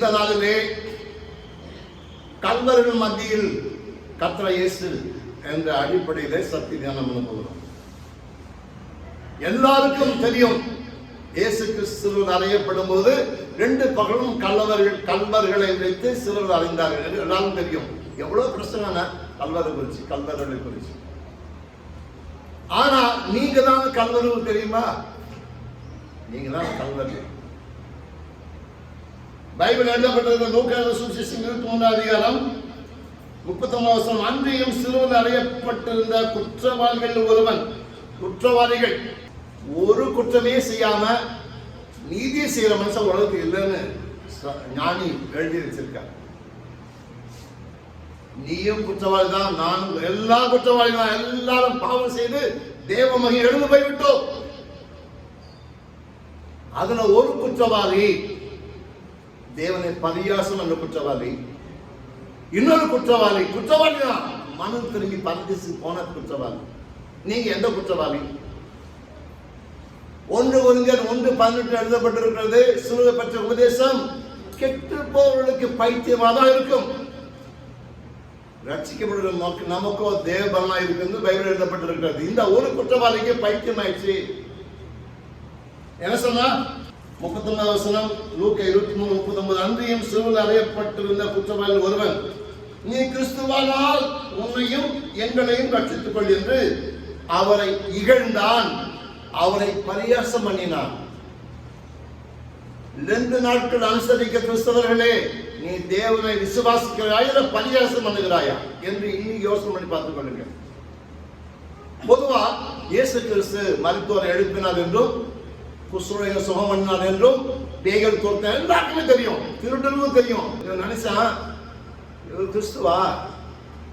இந்த நாளிலே கல்வர்கள் மத்தியில் கத்திர இயேசு என்ற அடிப்படையிலே சக்தி தியானம் அனுபவம் எல்லாருக்கும் தெரியும் இயேசு கிறிஸ்துவர் அறையப்படும் போது ரெண்டு பகலும் கல்லவர்கள் கல்வர்களை வைத்து சிறுவர் அறிந்தார்கள். எல்லாரும் தெரியும். எவ்வளவு பிரச்சனை கல்வரை குறிச்சு கல்வர்களை குறிச்சு. ஆனா நீங்க தான் கல்வர்கள் தெரியுமா? நீங்க தான் கல்வர்கள் பைபிள் எழுதப்பட்டிருந்த லூக்கான சுவிசேஷம் இருபத்தி மூணாம் அதிகாரம் முப்பத்தொன்பது வருஷம் அன்றையும் சிறுவன் அறையப்பட்டிருந்த குற்றவாளிகள் ஒருவன் குற்றவாளிகள் ஒரு குற்றமே செய்யாம நீதி செய்யற மனுஷன் உலகத்துக்கு இல்லைன்னு ஞானி எழுதி வச்சிருக்கார். நீயும் குற்றவாளி தான் நானும் எல்லா குற்றவாளி தான் எல்லாரும் பாவம் செய்து தேவ மகி எழுந்து போய்விட்டோம். அதுல ஒரு குற்றவாளி தேவனை பரியாசம் என்ற குற்றவாளி. இன்னொரு குற்றவாளி. குற்றவாளி தான். மனம் திரும்பி பரதேசி போன குற்றவாளி. நீங்க எந்த குற்றவாளி? ஒன்று ஒருங்கன் ஒன்று பதினெட்டு எழுதப்பட்டிருக்கிறது. சுருக பெற்ற உபதேசம் கெட்டு போவர்களுக்கு பைத்தியமாக தான் இருக்கும். ரட்சிக்கப்படுகிற நோக்கு நமக்கோ தேவபலனா இருக்குன்னு பைபிள் எழுதப்பட்டிருக்கிறது. இந்த ஒரு குற்றவாளிக்கு பைத்தியம் ஆயிடுச்சு என்ன சொன்னா? முப்பத்தொன்பது வசனம் லூக்கா இருபத்தி மூணு முப்பத்தொன்பது அன்றையும் சிறுவில் அறையப்பட்டிருந்த குற்றவாளி ஒருவன் நீ கிறிஸ்துவானால் உன்னையும் எங்களையும் ரட்சித்துக் கொள் என்று அவரை இகழ்ந்தான். அவரை பரியாசம் பண்ணினான். ரெண்டு நாட்கள் அனுசரிக்க கிறிஸ்தவர்களே நீ தேவனை விசுவாசிக்கிறாயா இல்ல பரியாசம் பண்ணுகிறாயா? என்று இன்னும் யோசனை பண்ணி பார்த்துக் கொள்ளுங்க பொதுவா இயேசு கிறிஸ்து மருத்துவரை எழுப்பினார் என்றும் குஸ்ரோக சுகம் பண்ணார் என்றும் பேய்கள் கொடுத்த எல்லாருக்குமே தெரியும். திருடனும் தெரியும். இவன் நினைச்சான் இவர் கிறிஸ்துவா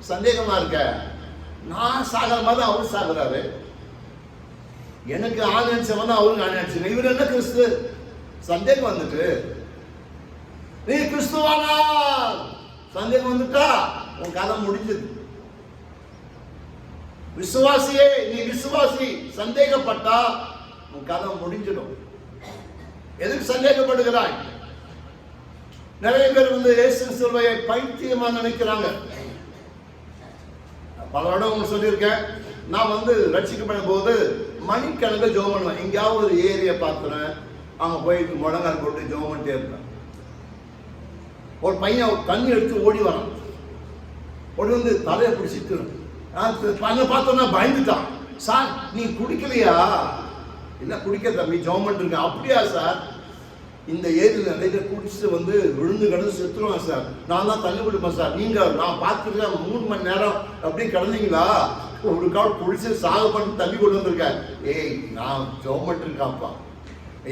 சந்தேகமா இருக்க? நான் சாகிற மாதிரி அவர் சாகுறாரு. எனக்கு ஆள் நினைச்சவன் அவரு ஆண் நினைச்சவன் இவர் என்ன கிறிஸ்து? சந்தேகம் வந்துட்டு. நீ கிறிஸ்துவானா சந்தேகம் வந்துட்டா? உன் கதை முடிஞ்சது. விசுவாசியே நீ விசுவாசி சந்தேகப்பட்டா உன் கதை முடிஞ்சிடும். எதுக்கு சந்தேகப்படுகிறாய்? நிறைய பேர் வந்து இயேசு சிலுவையை பைத்தியமா நினைக்கிறாங்க. பல இடம் உங்களுக்கு சொல்லியிருக்கேன். நான் வந்து ரட்சிக்கப்படும் போது மணிக்கணக்கு ஜோம் பண்ணுவேன். எங்கேயாவது ஒரு ஏரிய பார்த்துறேன் அங்கே போயிட்டு முடங்கால் போட்டு ஜோம் பண்ணிட்டே இருப்பேன். ஒரு பையன் தண்ணி எடுத்து ஓடி வரான். ஓடி வந்து தலையை பிடிச்சிட்டு பையனை பார்த்தோன்னா பயந்துட்டான். சார் நீ குடிக்கலையா? என்ன குடிக்க தம்பி ஜோம் பண்ணிருக்கேன் அப்படியா சார்? இந்த ஏரியில் நிறைய பேர் குடிச்சிட்டு வந்து விழுந்து கிடந்து செத்துருவான் சார். நான் தான் தண்ணி குடிப்பேன் சார். நீங்கள் நான் பார்த்துருக்கேன் மூணு மணி நேரம் அப்படியே கிடந்தீங்களா? ஒரு கால் குடிச்சு சாக பண்ணி தண்ணி கொண்டு வந்திருக்கேன். ஏய் நான் ஜோம் பண்ணிருக்கான்ப்பா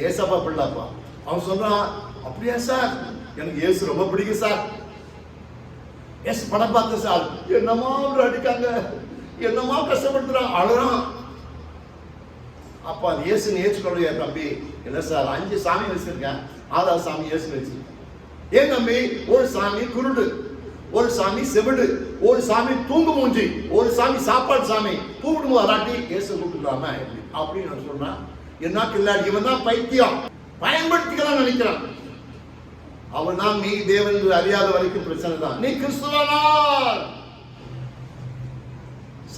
ஏசாப்பா பிள்ளாப்பா அவன் சொல்றான் அப்படியா சார்? எனக்கு ஏசு ரொம்ப பிடிக்கும் சார். எஸ் படம் பார்த்தேன் சார். என்னமா அவர் அடிக்காங்க? என்னமா கஷ்டப்படுத்துறான்? அழுறான். அப்போ அது இயேசுன்னு ஏற்றுக்கொள்ளையா தம்பி? என்ன சார் அஞ்சு சாமி வச்சிருக்கேன். ஆறாவது சாமி இயேசுன்னு வச்சிருக்கேன். ஏன் தம்பி? ஒரு சாமி குருடு ஒரு சாமி செவிடு ஒரு சாமி தூங்கு மூஞ்சி ஒரு சாமி சாப்பாடு சாமி. கூப்பிடும் வராட்டி இயேசு கூப்பிடுறாம எப்படி? அப்படின்னு நான் சொன்னேன். என்ன கில்லாடி இவன் தான் பைத்தியம். பயன்படுத்திக்கலாம் நினைக்கிறான். அவன் தான் நீ தேவன் என்று அறியாத வரைக்கும் பிரச்சனை தான். நீ கிறிஸ்துவனால்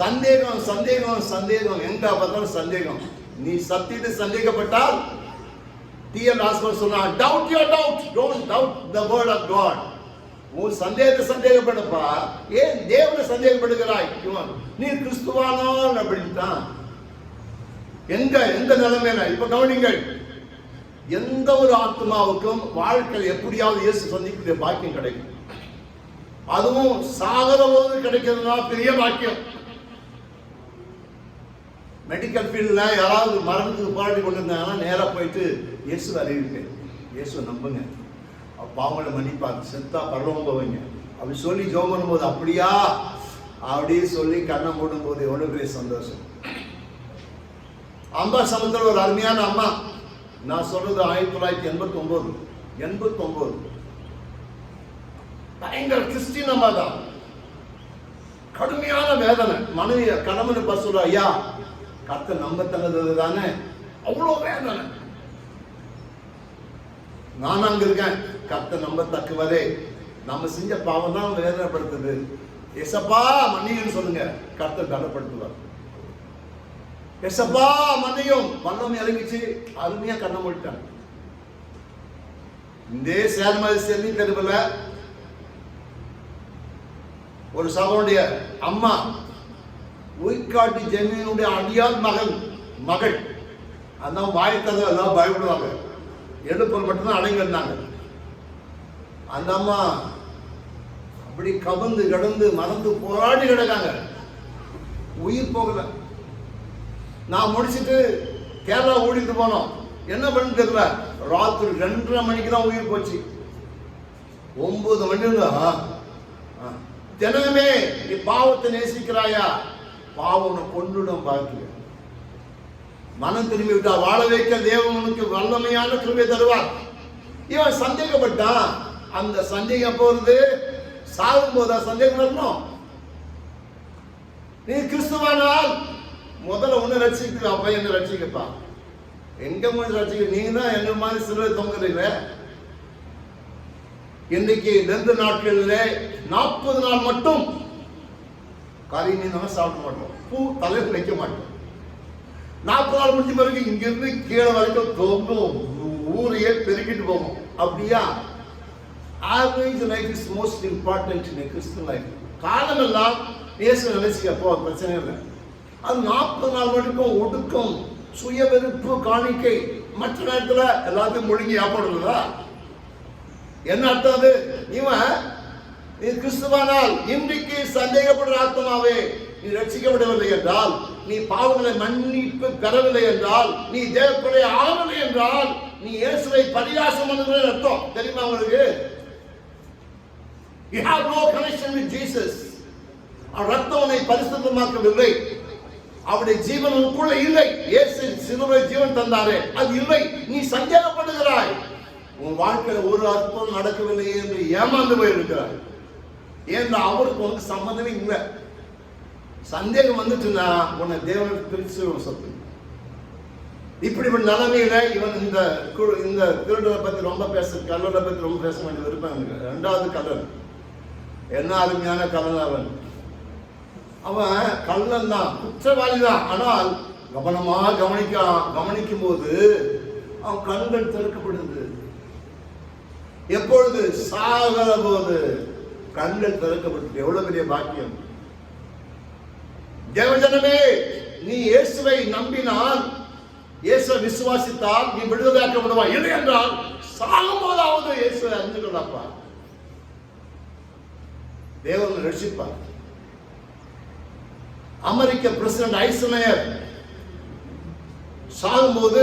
சந்தேகம் சந்தேகம் சந்தேகம். எங்க பார்த்தாலும் சந்தேகம். நீ சத்தியத்தை சந்தேகப்பட்டால் டிஎம் ராஸ்கர் சொன்னா doubt your doubt don't doubt the word of God உன் சந்தேகத்தை சந்தேகப்படுப்பா. ஏன் தேவனை சந்தேகப்படுகிறாய்? இவன் நீ கிறிஸ்துவானான் அப்படின்ட்டான். எங்க எந்த நிலைமையில? இப்ப கவனிங்கள் எந்த ஒரு ஆத்மாவுக்கும் வாழ்க்கையில் எப்படியாவது இயேசு சந்திக்கக்கூடிய பாக்கியம் கிடைக்கும். அதுவும் சாகர போது கிடைக்கிறதுனா பெரிய பாக்கியம். மெடிக்கல் ஃபீல்டில் யாராவது மரணத்துக்கு போராடி கொண்டு இருந்தாங்கன்னா நேராக போயிட்டு இயேசு அறிவிப்பேன் இயேசு நம்புங்க. பாவங்களை மன்னிப்பாங்க செத்தா பரலோகம் போவீங்க. அப்படி சொல்லி ஜோம் பண்ணும்போது அப்படியா? அப்படின்னு சொல்லி கண்ணை மூடும் போது எவ்வளோ பெரிய சந்தோஷம். அம்பா சமுத்திரம் ஒரு அருமையான அம்மா. நான் சொல்றது ஆயிரத்தி தொள்ளாயிரத்தி எண்பத்தி ஒன்பது எண்பத்தி ஒன்பது பயங்கர கிறிஸ்டின் அம்மா தான் கடுமையான வேதனை. மனைவி கணவன் பஸ் சொல்ற ஐயா கத்த நம்ப தந்தது தானே அவ்வளோ வேதனை நான். அங்க இருக்கேன். கத்த நம்ப தக்குவதே நம்ம செஞ்ச பாவம் தான் வேதனைப்படுத்துது. எசப்பா மன்னியும் சொல்லுங்க. கத்த கனப்படுத்துவார். எசப்பா மன்னியும். வல்லம் இறங்கிச்சு அருமையா கண்ண மூடிட்டாங்க இந்த சேர்மதி செல்லி தெருவில் ஒரு சகோடைய அம்மா உயிர்காட்டு ஜெமீனுடைய அடியார் மகன் மகள். அதான் வாய்த்ததை எல்லாம் பயப்படுவாங்க. எழுப்பல் மட்டும்தான் அடங்கி இருந்தாங்க அந்த அம்மா அப்படி கவந்து கிடந்து மறந்து போராடி கிடக்காங்க. உயிர் போகல. நான் முடிச்சிட்டு கேரளா ஓடிட்டு போனோம். என்ன பண்ணு தெரியல. ராத்திரி ரெண்டரை மணிக்கு தான் உயிர் போச்சு. ஒன்பது மணி இருந்தா தினமே நீ பாவத்தை நேசிக்கிறாயா? பாவம் உன்னை கொண்டுடும் பாக்கிய மனம் திரும்பி விட்டா வாழ வைக்க தேவன் உனக்கு வல்லமையான கிருபை தருவார். இவன் சந்தேகப்பட்டான். அந்த சந்தேகம் போறது சாகும் போதா சந்தேகம் வரணும். நீ கிறிஸ்துவானால் முதல்ல உன்னை ரட்சிக்கு அப்ப என்ன ரட்சிக்கப்பா. எங்க முடிஞ்சு ரட்சிக்க? நீங்க தான் என்ன மாதிரி சிலுவை தொங்குறீங்க? இன்னைக்கு ரெண்டு நாட்களில் நாற்பது நாள் மட்டும் கறி மீன் சாப்பிட மாட்டோம். பூ தலையில் வைக்க மாட்டோம். நாற்பது நாள் முடிஞ்ச பிறகு இங்கிருந்து கீழே வரைக்கும் தொங்கும் ஊரையே பெருக்கிட்டு போவோம். அப்படியா? Average life is most important in Christian life காலமெல்லாம் இயேசு நினைச்சுக்க போ பிரச்சனை இல்லை. அது நாற்பது நாள் வரைக்கும் ஒடுக்கம். சுய வெறுப்பு காணிக்கை. மற்ற நேரத்தில் எல்லாத்தையும் முழுங்கி சாப்பிடுறதா என்ன அர்த்தம் அது? இவன் நீ கிறிஸ்துவானால் இன்றைக்கு சந்தேகப்படுற ஆத்மாவே நீ ரட்சிக்கப்படவில்லை என்றால் நீ பாவங்களை மன்னிப்பு பெறவில்லை என்றால் நீ தேவப்படைய ஆகவில்லை என்றால் நீ இயேசுவை பரிகாசம் பண்ணுகிற அர்த்தம். தெரியுமா உங்களுக்கு? You have no connection with Jesus. அவர் ரத்தம் உன்னை பரிசுத்தமாக்கவில்லை. அவருடைய ஜீவன் உனக்குள்ள இல்லை. இயேசு சிலுவை ஜீவன் தந்தாரே. அது இல்லை. நீ சந்தேகப்படுகிறாய். உன் வாழ்க்கையில ஒரு அற்புதம் நடக்கவில்லை என்று ஏமாந்து போயிருக்கிறாய். ஏன்னா அவருக்கு உனக்கு சம்மந்தமே இல்லை? சந்தேகம் வந்துட்டுன்னா உன்னை தேவனுக்கு பிரிச்சு சொத்து இப்படிப்பட்ட நிலைமையில இவன் இந்த கு- இந்த திருடரை பத்தி ரொம்ப பேச கல்லூரை பத்தி ரொம்ப பேச வேண்டிய விருப்பம் எனக்கு ரெண்டாவது கல்லன் என்ன அருமையான கல்லன் அவன். அவன் கல்லன் தான் குற்றவாளி தான். ஆனால் கவனமா கவனிக்க கவனிக்கும் போது அவன் கண்கள் திறக்கப்படுது எப்பொழுது சாகிற போது கண்கள் திறக்கப்பட்டது எவ்வளவு பெரிய பாக்கியம். தேவஜனமே நீ இயேசுவை நம்பினால் இயேசுவை விசுவாசித்தால் நீ விடுதலையாக்கப்படுவாய். இல்லை என்றால் சாகும் போதாவது இயேசுவை அறிந்து கொள்ளப்பா தேவன் ரட்சிப்பார். அமெரிக்க பிரசிடென்ட் ஐசனயர் சாகும்போது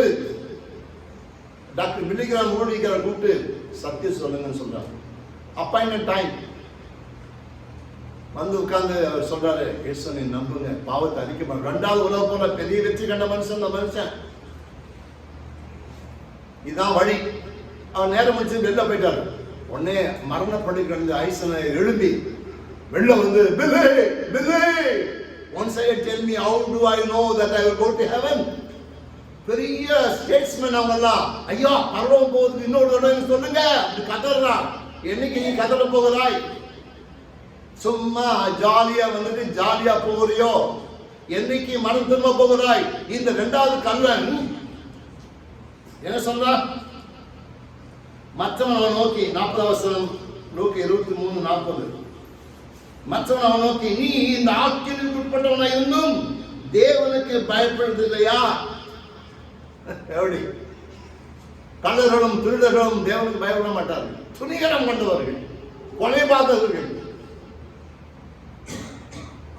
டாக்டர் மில்லிகிராம் மூலிகிற கூப்பிட்டு சத்தியம் சொல்லுங்கன்னு சொல்றாங்க அப்பாயின்மெண்ட் டைம் வந்து உட்கார்ந்து அவர் சொல்றாரு இயேசு நீ நம்புங்க. பாவத்தை அழிக்க மாட்டோம் ரெண்டாவது உலக போல பெரிய வெற்றி கண்ட மனுஷன் அந்த மனுஷன். இதுதான் வழி. அவர் நேரம் முடிச்சு வெளில போயிட்டாரு. உடனே மரணப்படி கிடந்த ஐசனை எழும்பி வெளில வந்து பில்லு bill once I tell me how to I know that I will go to heaven பெரிய ஸ்டேட்ஸ்மேன் அவங்கெல்லாம் ஐயா பரவ போகுது இன்னொரு தடவை சொல்லுங்க. அப்படி கதறான் என்னைக்கு நீ கதற போகிறாய்? சும்மா ஜாலியா வந்துட்டு ஜாலியா போகிறியோ என்னைக்கு மனம் திரும்ப போகிறாய் இந்த ரெண்டாவது கல்லன் என்ன சொல்றா? மற்றவன் அவன் நோக்கி நாற்பது அவசரம் நோக்கி இருபத்தி மூணு நாற்பது. மற்றவன் அவன் நோக்கி நீ இந்த ஆக்கிற்கு உட்பட்டவனா இருந்தும் தேவனுக்கு பயப்படுறது இல்லையா எப்படி? கள்ளர்களும் திருடர்களும் தேவனுக்கு பயப்பட மாட்டார்கள். துணிகரம் கொண்டவர்கள் கொலை பார்த்தவர்கள்.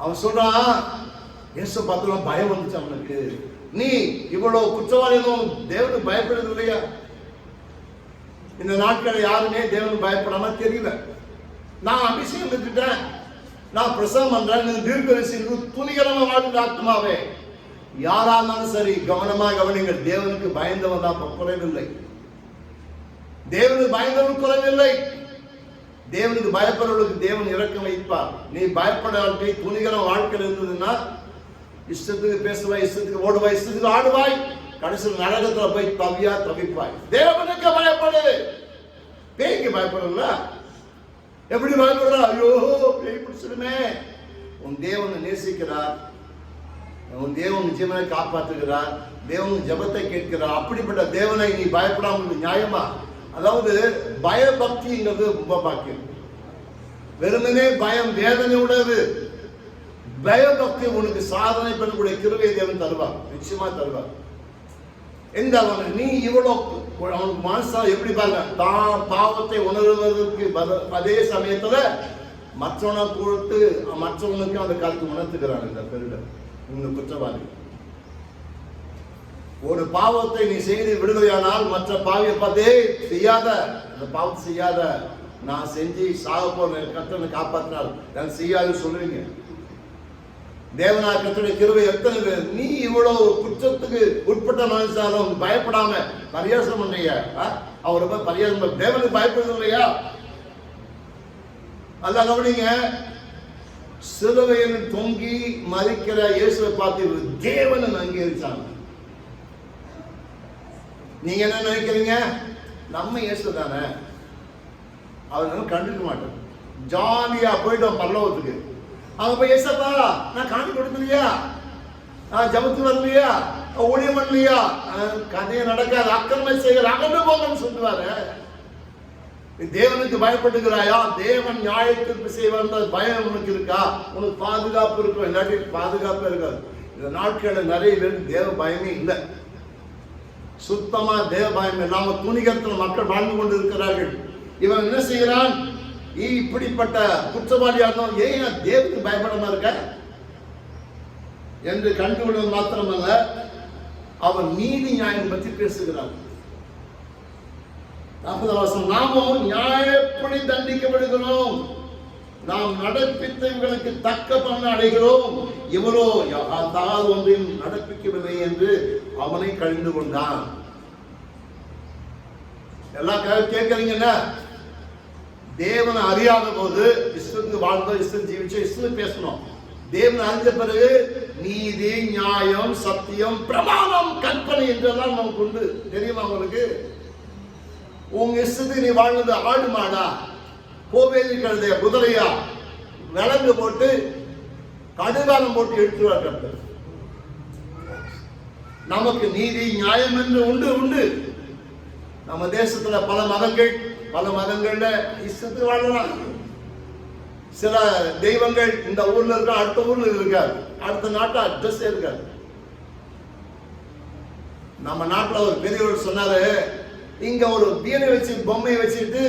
அவன் சொல்றான் இயேசு பார்த்தோம் பயம் வந்துச்சு அவனுக்கு. நீ இவ்வளவு குற்றவாளிகளும் தேவனுக்கு பயப்படுறது இல்லையா? இந்த நாட்கள் யாருமே தேவனுக்கு பயப்படாம தெரியல. நான் அபிஷேகம் பெற்றுட்டேன் நான் பிரசவம் பண்றேன். நீ தீர்க்கதரிசி துணிகரமா வாழ்ந்த ஆத்மாவே யாரா இருந்தாலும் சரி கவனமா கவனிங்கள் தேவனுக்கு பயந்தவன் தான் குறைவில்லை. தேவனுக்கு பயந்தவன் குறைவில்லை. தேவனுக்கு பயப்படுறவர்களுக்கு தேவன் இறக்கம் வைப்பார். நீ பயப்பட வாழ்க்கை துணிகர வாழ்க்கையில் இருந்ததுன்னா இஷ்டத்துக்கு பேசுவாய் இஷ்டத்துக்கு ஓடுவாய் இஷ்டத்துக்கு ஆடுவாய். கடைசியில் நரகத்துல போய் தவியா தவிப்பாய். தேவனுக்கு பயப்படு. பேய்க்கு பயப்படுறல எப்படி பயப்படுறா? ஐயோ பேய் பிடிச்சிடுமே. உன் தேவனை நேசிக்கிறார். உன் தேவன் ஜீவனை காப்பாற்றுகிறார். தேவன் ஜெபத்தை கேட்கிறார். அப்படிப்பட்ட தேவனை நீ பயப்படாமல் நியாயமா? அதாவது பயபக்திங்கிறது ரொம்ப பாக்கியம். வெறுமனே பயம் வேதனை உடையது பயபக்தி உனக்கு சாதனை பண்ணக்கூடிய கிருவை தேவன் தருவார். நிச்சயமா தருவார். எந்த அவன் நீ இவ்வளோ அவனுக்கு மனசா எப்படி பாருங்க? தான் பாவத்தை உணர்வதற்கு பத- அதே சமயத்துல மற்றவனை கொடுத்து மற்றவனுக்கு அந்த காலத்து உணர்த்துக்கிறான் இந்த பெருடர் இந்த குற்றவாளி. ஒரு பாவத்தை நீ செய்து விடுதலையானால் மற்ற பாவியை பார்த்தே செய்யாத. அந்த பாவத்தை செய்யாத. நான் செஞ்சு சாக போறேன் கத்தனை காப்பாற்றினால் நான் செய்யாது சொல்லுவீங்க தேவனா கத்தனை கிருவை எத்தனை பேர்? நீ இவ்வளவு குற்றத்துக்கு உட்பட்ட மனுஷாலும் பயப்படாம பரியாசம் பண்றீங்க. ஆ? அவரை பரியாசம் தேவனுக்கு பயப்படுறது இல்லையா? அல்ல கவனிங்க. சிலுவையில் தொங்கி மறிக்கிற இயேசுவை பார்த்து இவர் தேவன் அங்கீகரிச்சாங்க. நீங்க என்ன நினைக்கிறீங்க? நம்ம இயேசு தானே. அவர் கண்டுக்க மாட்டோம். ஜாலியா போயிட்டோம் பல்லவத்துக்கு. அவன் போய் ஏசப்பா நான் காணி கொடுக்கலையா? நான் ஜபத்து வரலையா? ஊழியம் பண்ணலையா? கதையை நடக்காது அக்கிரமை செய்கிற அகண்டு போங்கன்னு சொல்லுவாரு. தேவனுக்கு பயப்படுகிறாயா தேவன் நியாயத்திற்கு செய்வார் பயம் உனக்கு இருக்கா? உனக்கு பாதுகாப்பு இருக்கும் இல்லாட்டி பாதுகாப்பு இருக்காது. இந்த நாட்களில் நிறைய பேருக்கு தேவ பயமே இல்லை. சுத்தமா தேவ பயம். இல்லாம துணிகத்தில் மக்கள் வாழ்ந்து கொண்டு இருக்கிறார்கள் இவன் என்ன செய்கிறான்? நீ இப்படிப்பட்ட குற்றவாளியாக இருந்தாலும் ஏன் தேவனுக்கு பயப்படாம இருக்க? என்று கண்டுகொள்வது மாத்திரமல்ல அவன் நீதி நியாயம் பற்றி பேசுகிறான். நாற்பதாம் நாமும் நியாயப்படி தண்டிக்கப்படுகிறோம். நாம் நடப்பித்த இவர்களுக்கு தக்க பலன் அடைகிறோம். இவரோ அதாவது ஒன்றையும் நடப்பிக்கவில்லை என்று அவனை கழிந்து கொண்டான். எல்லாம் கேட்கறீங்க கேட்கறீங்கல்ல தேவனை அறியாத போது இஷ்டத்துக்கு வாழ்ந்தோம் இஷ்டம் ஜீவிச்சோம் இஷ்டம் பேசணும். தேவனை அறிஞ்ச பிறகு நீதி நியாயம் சத்தியம் பிரமாணம் கற்பனை என்றெல்லாம் நமக்கு உண்டு. தெரியுமா உங்களுக்கு? உங்க இஷ்டத்துக்கு நீ வாழ்ந்தது ஆடு மாடா கோவேலி கழுதைய குதிரையா விலங்கு போட்டு கடுகாலம் போட்டு எடுத்துருவார் கர்த்தர் நமக்கு நீதி நியாயம் என்று உண்டு உண்டு. நம்ம தேசத்துல பல மதங்கள் பல மதங்கள்ல இஷ்டத்து வாழலாம். சில தெய்வங்கள் இந்த ஊர்ல இருக்க அடுத்த ஊர்ல இருக்காது அடுத்த நாட்டை அட்ரஸ் இருக்காது நம்ம நாட்டுல ஒரு பெரியவர் சொன்னாரு இங்க ஒரு பீனை வச்சு பொம்மையை வச்சுட்டு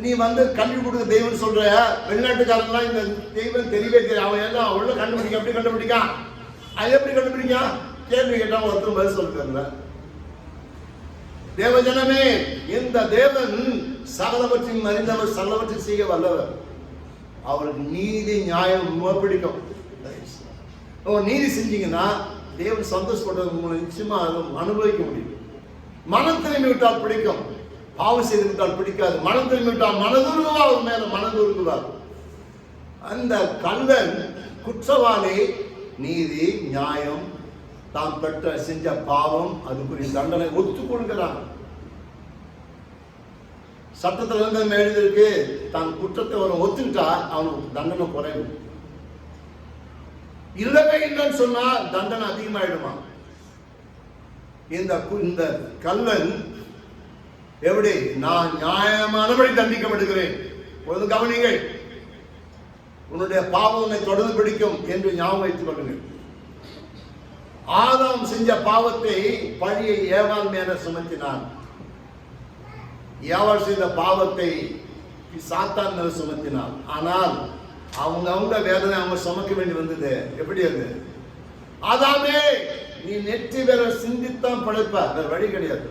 நீ வந்து கல்வி கொடுக்க தெய்வம் சொல்ற. வெளிநாட்டுக்காரன்லாம் இந்த தெய்வம் தெரியவே தெரியும் அவன் எல்லாம் உள்ள கண்டுபிடிக்க எப்படி கண்டுபிடிக்கான்? அது எப்படி கண்டுபிடிக்கான்? கேள்வி கேட்டால் ஒருத்தர் பதில் சொல்லுங்க தேவஜனமே இந்த தேவன் சகலவற்றையும் அறிந்தவர் சகலவற்றை செய்ய வல்லவர். அவருக்கு நீதி நியாயம் ரொம்ப பிடிக்கும். ஓ நீதி செஞ்சீங்கன்னா தேவன் சந்தோஷப்படுறது உங்களை நிச்சயமா அதை அனுபவிக்க முடியும். மனம் திரும்பி விட்டால் பிடிக்கும். பாவம் செய்து விட்டால் பிடிக்காது. மனம் திரும்பி விட்டால் மனதுருவா அவர் மேல மனதுருகுவார் அந்த கள்ளன் குற்றவாளி நீதி நியாயம் தாம் பெற்ற செஞ்ச பாவம் அதுக்குரிய தண்டனை ஒத்துக்கொள்கிறான். சட்டத்தில் இருந்து எழுதியிருக்கு தான் குற்றத்தை அவன் ஒத்துக்கிட்டா அவனுக்கு தண்டனை குறையும். இல்லவே இல்லைன்னு சொன்னா தண்டனை அதிகமாயிடுமா? இந்த இந்த கல்லன் எப்படி? நான் நியாயமானபடி தண்டிக்கப்படுகிறேன் ஒரு கவனிங்கள் உன்னுடைய பாவம் உன்னை தொடர்ந்து பிடிக்கும் என்று ஞாபகம் வைத்துக் கொள்ளுங்கள். ஆதாம் செஞ்ச பாவத்தை பழியை ஏவாள் மேல சுமத்தினான். ஏவாள் செய்த பாவத்தை சாத்தான் மேல சுமத்தினான். ஆனால் அவங்க அவங்க வேதனை அவங்க சுமக்க வேண்டி வந்தது. எப்படி அது? ஆதாமே நீ நெற்றி வேற சிந்தித்தான் பழைப்ப வேற வழி கிடையாது.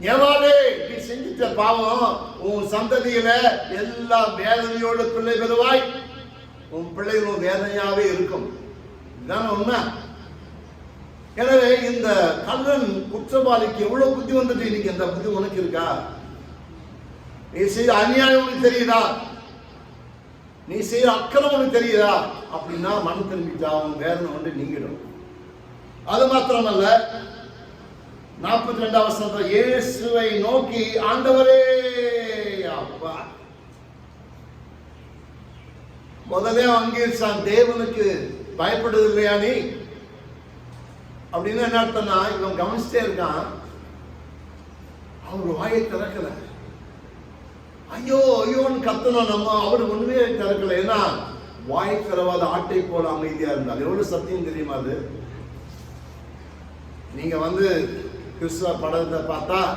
ஏவாளே நீ செஞ்சிட்ட பாவம் உன் சந்ததியில எல்லா வேதனையோட பிள்ளை பெறுவாய். உன் பிள்ளைகளும் வேதனையாவே இருக்கும். இதுதான் உண்மை. எனவே இந்த கல்லன் குற்றவாளிக்கு எவ்வளவு புத்தி வந்துட்டு இன்னைக்கு அந்த புத்தி உனக்கு இருக்கா? நீ செய்த அநியாயம் உனக்கு தெரியுதா? நீ செய்த அக்கிரம் உனக்கு தெரியுதா? அப்படின்னா மனம் திரும்பிட்டா அவன் வேதனை வந்து நீங்கிடும். அது மாத்திரமல்ல நாற்பத்தி ரெண்டாம் வருஷத்துல இயேசுவை நோக்கி ஆண்டவரே! அப்பா. முதலே அங்கீகரிச்சான் தேவனுக்கு பயப்படுது இல்லையா நீ? அப்படின்னு என்ன அர்த்தம்னா இவன் கவனிச்சிட்டே இருக்கான். அவர் வாயை திறக்கல. ஐயோ ஐயோன்னு கத்தணும் நம்ம. அவர் ஒண்ணுமே திறக்கல. ஏன்னா வாய் திறவாத ஆட்டை போல அமைதியா இருந்தார். எவ்வளவு சத்தியம் தெரியுமா அது? நீங்க வந்து கிறிஸ்துவ படத்தை பார்த்தா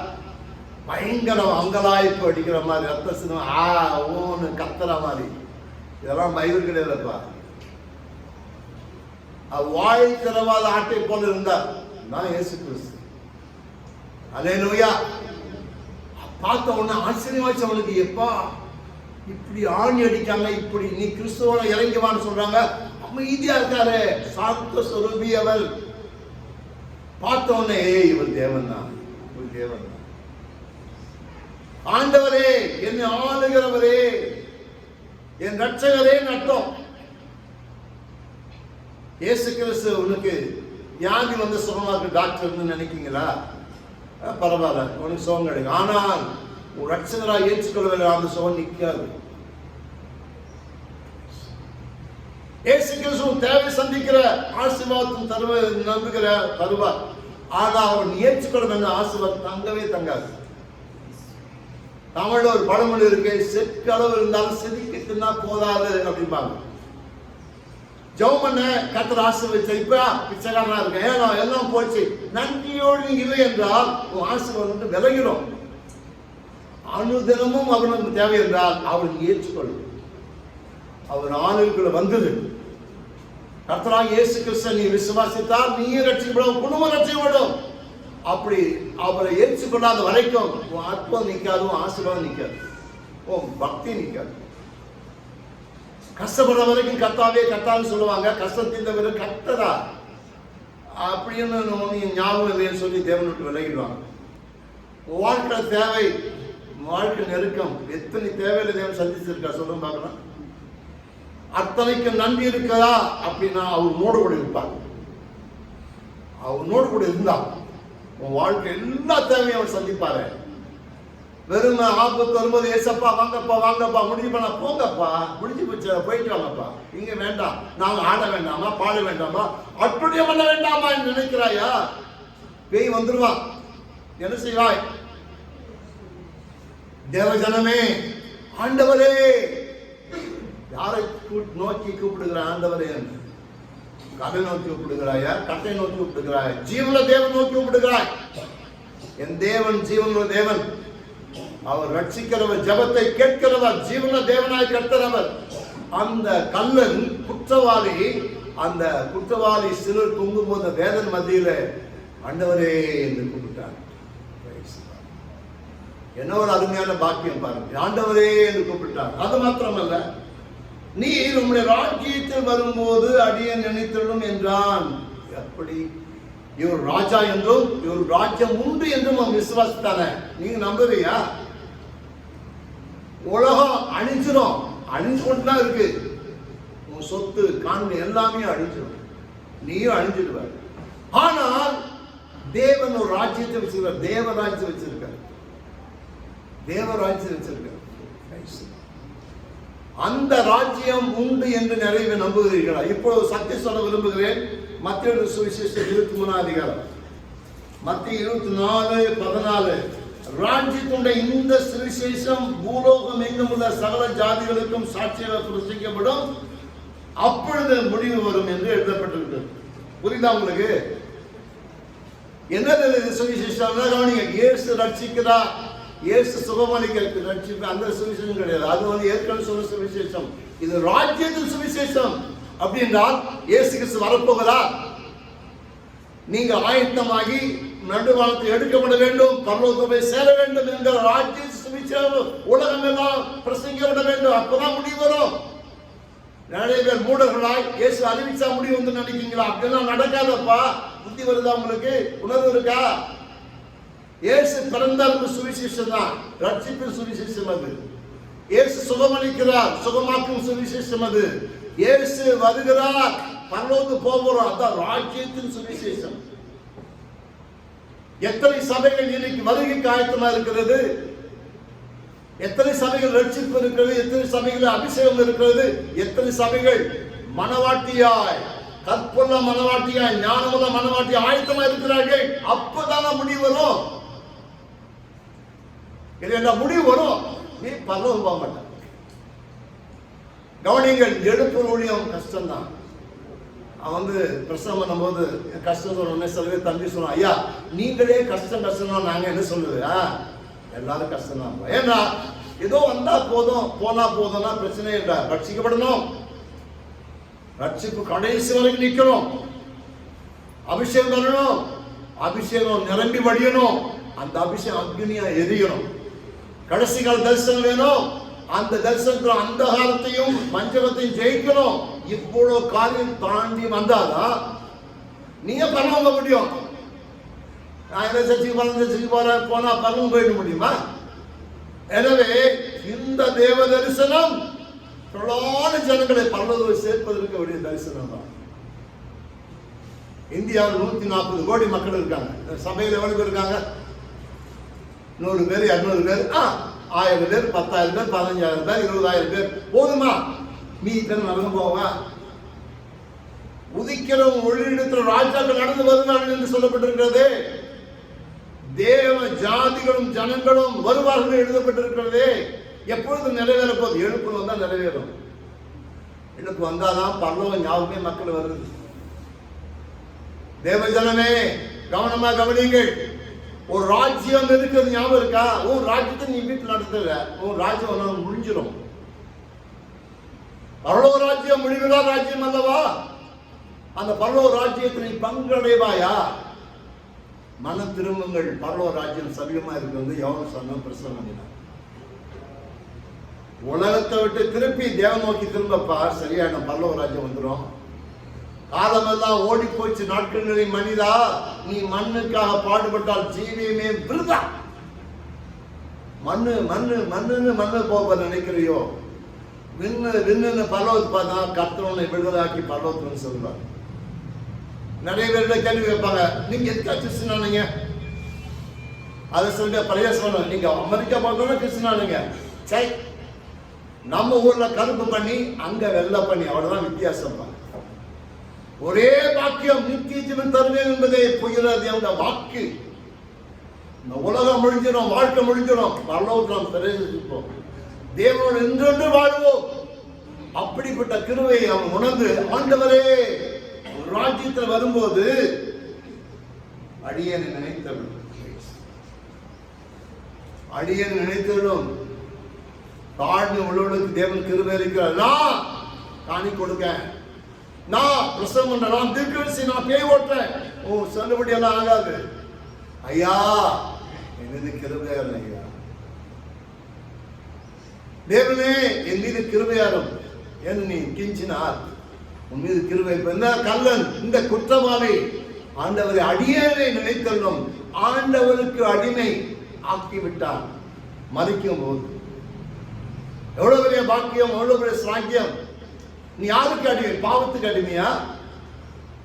பயங்கர அங்கலாய்ப்பு அடிக்கிற மாதிரி ரத்த சினிமா ஆ ஓன்னு கத்துற மாதிரி. இதெல்லாம் பைபிள் கிடையாதுப்பா. அது வாய் திறவாத ஆட்டை போல இருந்தார் நான் இயேசு கிறிஸ்து அலேலூயா பார்த்த உடனே ஆச்சரியமாச்சு அவனுக்கு எப்பா இப்படி ஆணி அடிக்காம இப்படி நீ கிறிஸ்துவோட இறங்கி வான்னு சொல்றாங்க. அமைதியா இருக்காரு. சாந்த சொரூபி அவள். பார்த்த உடனே ஏய் இவள் தேவன் தான் இவள் தேவன் தான் ஆண்டவரே என்னை ஆளுகிறவரே என் ரட்சகரே நட்டம். இயேசு கிறிஸ்து உனக்கு வியாதி வந்து சுகமாக டாக்டர்னு நினைக்கீங்களா? பரவாயில்ல உனக்கு சுகம் கிடைக்கும். ஆனால் உன் ரட்சகராக ஏற்றுக்கொள்ளவில்லை அந்த சுகம் நிற்காது இயேசு கிறிஸ்து தேவை சந்திக்கிற ஆசீர்வாதம் தருவ நம்புகிற தருவார் ஆனால் அவன் ஏற்றுக்கொள்ள வேண்டிய ஆசீர்வாதம் தங்கவே தங்காது. தமிழ்ல ஒரு பழமொழி இருக்கு செற்களவு இருந்தாலும் செதுக்கிட்டுனா போதாது அப்படிம்பாங்க. ஜெபம் பண்ண கத்தர் ஆசீர்வதிச்ச இப்ப பிச்சைக்காரனா இருக்கேன் ஏன்னா எல்லாம் போச்சு. நன்றியோடு நீ இல்லை என்றால் உன் ஆசீர்வாதம் வந்து விலகிடும். அனுதினமும் அவனுக்கு தேவை என்றால் அவன் ஏற்றுக்கொள்ளும். அவர் ஆணுக்குள்ள வந்தது. கர்த்தராக இயேசு கிறிஸ்தன் நீ விசுவாசித்தால் நீயே ரட்சிக்கப்படும் குடும்பம் ரட்சிக்கப்படும். அப்படி அவரை ஏற்றுக்கொள்ளாத வரைக்கும் உன் அற்பம் நிற்காது உன் ஆசீர்வாதம் நிற்காது உன் பக்தி நிற்காது கஷ்டப்படுற வரைக்கும் கத்தாவே கத்தான்னு சொல்லுவாங்க. கஷ்டம் தீர்ந்தவர் கத்தரா அப்படின்னு நீ ஞாபகம் இல்லைன்னு சொல்லி தேவன் விட்டு விலகிடுவாங்க. உன் வாழ்க்கை தேவை வாழ்க்கை நெருக்கம். எத்தனை தேவையில தேவன் சந்திச்சிருக்கா? சொல்லுங்க பார்க்கலாம். அத்தனைக்கு நன்றி இருக்கதா அப்படின்னா அவர் நோடு கூட இருப்பார். அவர் நோடு கூட இருந்தா உன் வாழ்க்கை எல்லா தேவையும் அவர் சந்திப்பாரு. வெறும் ஆபத்து வரும்போது ஏசப்பா வாங்கப்பா வாங்கப்பா முடிஞ்சு பண்ண போங்கப்பா. முடிஞ்சு போச்சு போயிட்டு வாங்கப்பா. இங்க வேண்டாம். நாங்க ஆட வேண்டாமா பாட வேண்டாமா? அட்டுழியம் பண்ண வேண்டாமா என்று நினைக்கிறாயா? பேய் வந்துருவான் என்ன செய்வாய்? தேவஜனமே ஆண்டவரே. யாரை நோக்கி கூப்பிடுகிற ஆண்டவரே என்று? கதை நோக்கி கூப்பிடுகிறாயா? கட்டை நோக்கி கூப்பிடுகிறாய்? ஜீவன தேவன் நோக்கி கூப்பிடுகிறாய். என் தேவன் ஜீவனுள்ள தேவன். அவர் ரட்சிக்கிறவர் ஜபத்தை கேட்கிறவர் ஜீவன தேவனாய் கட்டுறவர் அந்த கல்லன் குற்றவாளி அந்த குற்றவாளி சிலர் தூங்கும் போது வேதன் மத்தியில ஆண்டவரே என்று கூப்பிட்டார். என்ன ஒரு அருமையான பாக்கியம் பாருங்க. ஆண்டவரே என்று கூப்பிட்டார். அது மாத்திரமல்ல நீ உம்முடைய ராஜ்யத்தில் வரும்போது அடிய நினைத்திடும் என்றான். எப்படி? இவர் ராஜா என்றும் இவர் ராஜ்யம் உண்டு என்றும் அவன் விசுவாசித்தான. நீங்க நம்புறியா உலகம் அழிஞ்சிடும் அழிஞ்சு கொண்டு தான் இருக்கு. உன் சொத்து காண்பு எல்லாமே அழிஞ்சிடும் நீயும் அழிஞ்சிடுவ. ஆனால் தேவன் ஒரு ராஜ்யத்தை வச்சிருக்கார் தேவராஜ்யம் வச்சிருக்கார். தேவராஜ்யம் வச்சிருக்கார். அந்த ராஜ்யம் உண்டு என்று நிறைவு நம்புகிறீர்களா? இப்பொழுது சக்தி சொல்ல விரும்புகிறேன். மத்திய சுவிசேஷம் இருபத்தி மூணாம் அதிகாரம். மத்திய இருபத்தி நாலு பதினாலு. ராஞ்சித்துண்ட இந்த சுவிசேஷம் பூலோகம் எங்கும் உள்ள சகல ஜாதிகளுக்கும் சாட்சியாக பிரசிக்கப்படும் அப்பொழுது முடிவு வரும் என்று எழுதப்பட்டிருக்கிறது. புரியுதா உங்களுக்கு? என்னது இது? சுவிசேஷம்? கவனிங்க இயேசு ரட்சிக்கிறா இயேசு சுகமளிக்க ரட்சிப்பு அந்த சுவிசேஷம் கிடையாது. அது வந்து ஏற்கனவே சொன்ன சுவிசேஷம். இது ராஜ்யத்தின் சுவிசேஷம். அப்படின்றால் இயேசு கிறிஸ்து வரப்போகிறார். நீங்க ஆயத்தமாகி நடுவானத்தை எடுக்கப்பட வேண்டும். பரலோகமே சேர வேண்டும் என்கிற ராஜ்ய சுவிசேஷம் உலகம் எல்லாம் பிரசங்கிக்கப்பட வேண்டும். அப்பதான் முடிவு வரும். நிறைய பேர் மூடர்களாய் இயேசு அறிவிச்சா முடிவு வந்து நினைக்கிறீங்களா? அப்படிலாம் நடக்காதப்பா. புத்தி வருதா உங்களுக்கு? உணர்வு இருக்கா? இயேசு பிறந்தாருக்கு சுவிசேஷம் தான். ரட்சிப்பின் சுவிசேஷம் அது. இயேசு சுகமளிக்கிறார். சுகமாக்கும் சுவிசேஷம் அது. இயேசு வருகிறார். பரலோக்கு போகிறோம் அதான் ராஜ்யத்தின் சுவிசேஷம். எத்தனை சபைகள் இன்னைக்கு வருகைக்கு ஆயத்தமா இருக்கிறது? எத்தனை சபைகள் ரட்சிப்பு இருக்கிறது? எத்தனை சபைகள் அபிஷேகம் இருக்கிறது? எத்தனை சபைகள் மனவாட்டியாய் கற்புள்ள மனவாட்டியாய் ஞானமுள்ள மனவாட்டி ஆயத்தமா இருக்கிறார்கள்? அப்பதான முடிவு வரும். இல்லைன்னா முடிவு வரும். நீ பரவ போக மாட்ட. கவனிங்கள் எழுப்பு ஊழியம் கஷ்டம்தான். அவன் வந்து பிரசவம் பண்ணும்போது கஷ்டம் சொன்னோடனே சில பேர் தம்பி சொல்லுவான் ஐயா நீங்களே கஷ்டம் கஷ்டம்னா நாங்க என்ன சொல்லுது எல்லாரும் கஷ்டம் தான். ஏன்னா ஏதோ வந்தா போதும் போனா போதும்னா பிரச்சனை இல்லை. ரட்சிக்கப்படணும். ரட்சிப்பு கடைசி வரைக்கும் நிக்கணும். அபிஷேகம் வரணும் அபிஷேகம் நிரம்பி வடியணும் அந்த அபிஷேகம் அக்னியா எரியணும். கடைசி கால தரிசனம் வேணும். அந்த தரிசனத்துல அந்த காலத்தையும் மஞ்சளத்தையும் ஜெயிக்கணும். இவ்வளவு காரியம் தாண்டி வந்தாதான் நீங்க பரவாங்க முடியும். நான் என்ன சர்ச்சைக்கு போறேன் சர்ச்சைக்கு போறேன் போனா பரவம் போயிட முடியுமா? எனவே இந்த தேவ தரிசனம் திரளான ஜனங்களை பரலோகம் சேர்ப்பதற்கு வேண்டிய தரிசனம் தான். இந்தியாவில் நூத்தி நாற்பது கோடி மக்கள் இருக்காங்க. இந்த சபையில் எவ்வளவு இருக்காங்க? நூறு பேர் இரநூறு பேர். ஆயிரம் பேர் பத்தாயிரம் பேர் பதினஞ்சாயிரம் பேர் இருபதாயிரம் பேர். போதுமா? நீ இத்தனை நடந்து போவா? உதிக்கிறவன் ஒளியிடத்தில் ராஜாக்கள் நடந்து வருவார்கள் என்று சொல்லப்பட்டிருக்கிறது. தேவ ஜாதிகளும் ஜனங்களும் வருவார்கள் எழுதப்பட்டிருக்கிறது. எப்பொழுது நிறைவேற போகுது எழுப்பு வந்தால் நிறைவேறும். எழுப்பு வந்தாதான் பரலோகம் ஞாபகமே மக்கள் வருது. தேவ ஜனமே கவனமா கவனிங்கள் ஒரு ராஜ்யம் இருக்கிறது ஞாபகம் இருக்கா? உன் ராஜ்யத்தை நீ வீட்டில் நடத்துற. உன் ராஜ்யம் முடிஞ்சிடும் பரலோ ராஜ்யம் முடிவுதா ராஜ்யம் அல்லவா? அந்த பரலோ ராஜ்யத்தில் நீ பங்கடைவாயா? மன திரும்பங்கள். பரலோ ராஜ்யம் சமீபமா இருக்கிறது எவனும் சொன்ன பிரசனம் உலகத்தை விட்டு திருப்பி தேவ நோக்கி திரும்பப்பா. சரியான பரலோ ராஜ்யம் வந்துடும் காலமெல்லாம் ஓடி போச்சு நாட்களில் மனிதா நீ மண்ணுக்காக பாடுபட்டால் ஜீவியமே விருதா? மண்ணு மண்ணு மண்ணுன்னு மண்ணு போக நினைக்கிறியோ? நின்று நின்று பரலோகத்து பார்த்தா கர்த்தவனை விடுதலாக்கி பரலோகத்துன்னு சொல்லுவார் நிறைய பேர்ல கேள்வி வைப்பாங்க நீங்க எதுக்கா கிறிஸ்டினானுங்க அதை சொல்லிட்டு பழைய சொல்லணும் நீங்க அமெரிக்கா பார்த்தோம்னா கிறிஸ்டினானுங்க சரி நம்ம ஊர்ல கருப்பு பண்ணி அங்க வெள்ளை பண்ணி அவ்வளவுதான் வித்தியாசம். தான். ஒரே வாக்கியம் நித்திய ஜீவன் தருவேன் என்பதே புகிறது அந்த வாக்கு. இந்த உலகம் முடிஞ்சிடும் வாழ்க்கை முடிஞ்சிடும் பரலோகத்தில் நாம் பிரவேசிப்போம் தேவனோடு என்றென்று வாழ்வோம். அப்படிப்பட்ட கிருவை அவன் உணர்ந்து ஆண்டவரே ஒரு ராஜ்யத்தில் வரும்போது அடியனை நினைத்தவன். அடியன் நினைத்தவனும் தாழ்ந்து உள்ளவனுக்கு தேவன் கிருவை இருக்கிறார் நான் காணி கொடுக்க. நான் பிரசவம் பண்றேன் நான் நான் பேய் ஓட்டுறேன். ஓ சொல்லுபடி எல்லாம் ஆகாது. ஐயா என்னது கிருபையார் ஐயா. தேவனே என் மீது கிருபையாரும் என் நீ கிஞ்சினார் உன் மீது கிருபை. என்ன கல்லன் இந்த குற்றவாளி. ஆண்டவரை அடியேனை நினைத்தல்லும் ஆண்டவருக்கு அடிமை ஆக்கி மதிக்கும் போது எவ்வளவு பெரிய பாக்கியம் எவ்வளவு பெரிய சாக்கியம். நீ யாருக்கு அடிமை? பாவத்துக்கு அடிமையா?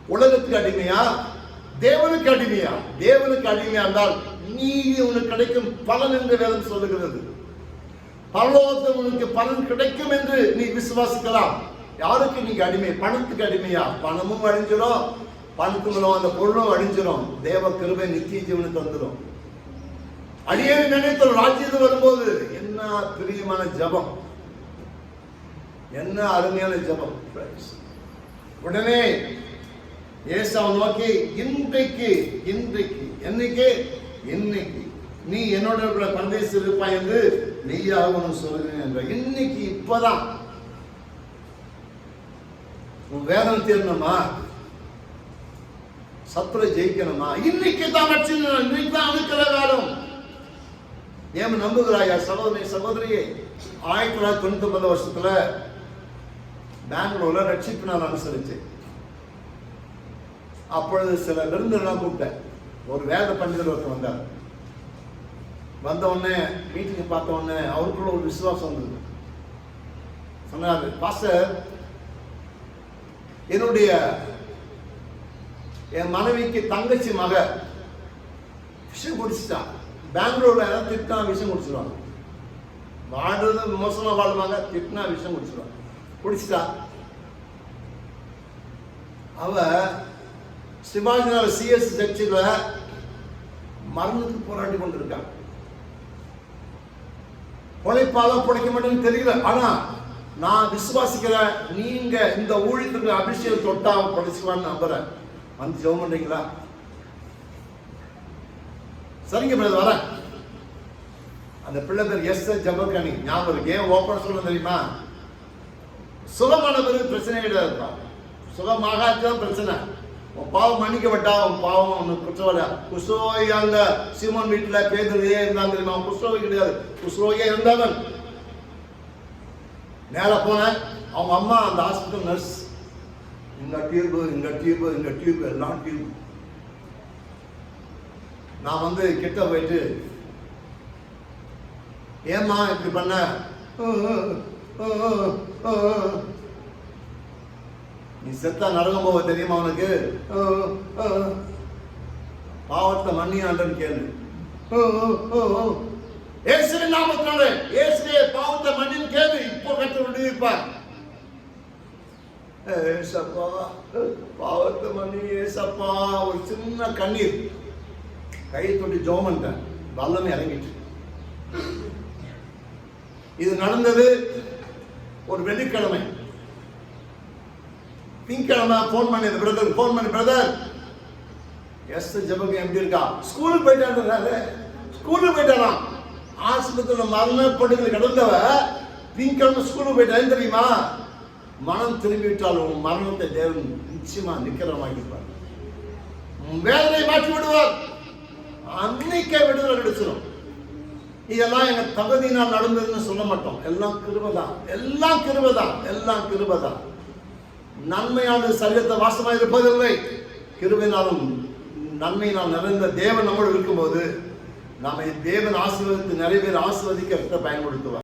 உலகத்துக்கு அடிமையா? தேவனுக்கு அடிமையா? தேவனுக்கு அடிமையா இருந்தால் நீதி உனக்கு கிடைக்கும். பலன் என்று வேதம் சொல்லுகிறது. பரலோகத்தில் உனக்கு பலன் கிடைக்கும் என்று நீ விசுவாசிக்கலாம். யாருக்கு நீங்க அடிமை? பணத்துக்கு அடிமையா? பணமும் அழிஞ்சிடும் பணத்துங்களும் அந்த பொருளும் அழிஞ்சிடும் தேவ கிருபை நித்திய ஜீவனுக்கு வந்துடும் அடியே நினைத்த ராஜ்யத்து வரும்போது என்ன பிரியமான ஜபம்? என்ன அருமையான ஜபம்? உடனே ஏசாவை நோக்கி இன்றைக்கு இன்றைக்கு என்னைக்கு? இன்னைக்கு நீ என்னோட இருக்கிற பரதேசம் இருப்பாய் என்று மெய்யாக ஒன்று சொல்லுகிறேன் என்ற இன்னைக்கு இப்பதான் உன் வேதம் தீரணுமா? சத்துரை ஜெயிக்கணுமா? இன்னைக்கு தான் வச்சிருந்த இன்னைக்கு தான் அணுக்கிற காலம். ஏன் நம்புகிறாயா சகோதரி சகோதரியே? ஆயிரத்தி தொள்ளாயிரத்தி தொண்ணூத்தி ஒன்பது வருஷத்துல பெங்களூர்ல ரட்சிப்பு நான் அனுசரிச்சு. அப்பொழுது சில விருந்தெல்லாம் கூப்பிட்டேன். ஒரு வேத பண்டிதர் ஒருத்தர் வந்தார். வந்த உடனே மீட்டிங் பார்த்த உடனே அவருக்குள்ள ஒரு விசுவாசம் வந்தது. சொன்னார் பாஸ்டர் என்னுடைய என் மனைவிக்கு தங்கச்சி மக விஷம் குடிச்சிட்டான் பெங்களூர்ல யாராவது திட்டினா விஷம் குடிச்சிருவாங்க. வாழ்றது மோசமா வாழ்வாங்க திட்டினா விஷம் குடிச்சிருவாங்க. குடிச்சிட்டா. அவ சிவாஜி நகர் சிஎஸ் சர்ச்சில் மரணத்துக்கு போராடி கொண்டிருக்காங்க பொழைப்பால பொழைக்க மாட்டேன்னு தெரியல. ஆனா நான் விசுவாசிக்கிறேன் நீங்க இந்த ஊழியத்துக்கு அபிஷேகம் தொட்டா அவன் நம்புறேன். வந்து ஜெபம் பண்றீங்களா? சரிங்க பிரதர் வரேன். அந்த பிள்ளை பேர் எஸ் ஜபக்கணி ஞாபகம் இருக்கு. ஏன் ஓப்பன் சொல்ல தெரியுமா? சுகமான பிறகு பிரச்சனை கிடையாதுப்பா. சுகமாகாதான் பிரச்சனை. பாவம் மன்னிக்கப்பட்டா உன் பாவம் உனக்கு குற்றவாளி குஸ்ரோகி அங்க சீமோன் வீட்டுல பேதலையே இருந்தான் தெரியுமா? அவன் குஸ்ரோகி கிடையாது. குஸ்ரோகியே இருந்தவன் மேல போனேன் அவங்க அம்மா அந்த ஹாஸ்பிட்டல் நர்ஸ் இந்த டியூப் இந்த டியூப் இந்த டியூப் எல்லாம் டியூப் நான் வந்து கிட்ட போயிட்டு ஏம்மா இப்படி பண்ண? நீ செத்தா நரகம் போக தெரியுமா உனக்கு? பாவத்தை மன்னி ஆண்டன்னு கேளு இயேசுவின் நாமத்தினால இயேசுவே பாவத்தை மன்னின்னு கேளு. இப்போ கற்று விடுவிப்பார் ஏசப்பா பாவத்தை மன்னி ஏசப்பா. ஒரு சின்ன கண்ணீர். கையை தொட்டு ஜோமன்ட்டேன் வல்லமை இறங்கிட்டு. இது நடந்தது ஒரு வெள்ளிக்கிழமை. திங்கிழமை ஃபோன் பண்ணி பிரதர் ஃபோன் பண்ணி பிரதர் எஸ் ஜபங்க எப்படி இருக்கா? ஸ்கூலுக்கு போயிட்டாரு ஸ்கூலுக்கு போயிட்டாராம். ஆஸ்பத்திரியில் மரணப்படுகிறது கிடந்தவ திங்கிழமை ஸ்கூலுக்கு போயிட்டாரு தெரியுமா? மனம் திரும்பி விட்டாலும் உன் மரணத்தை தேவன் நிச்சயமா நிக்கிறமாக்கிப்பார் உன் வேதனை மாற்றி விடுவார். அன்னைக்கே விடுதலை கிடைச்சிடும் இதெல்லாம் எங்க தகுதியினால் நடந்ததுன்னு சொல்ல மாட்டோம். எல்லாம் கிருபதான். எல்லாம் கிருபதான். எல்லாம் கிருபதான். நன்மையான சரீரத்தை வாசமாக இருப்பதில்லை. கிருபையினாலும் நன்மையினால் நிறைந்த தேவன் நம்மோடு இருக்கும்போது நம்மை தேவன் ஆசீர்வதித்து நிறைய பேர் ஆசீர்வதிக்க பயன்படுத்துவார்.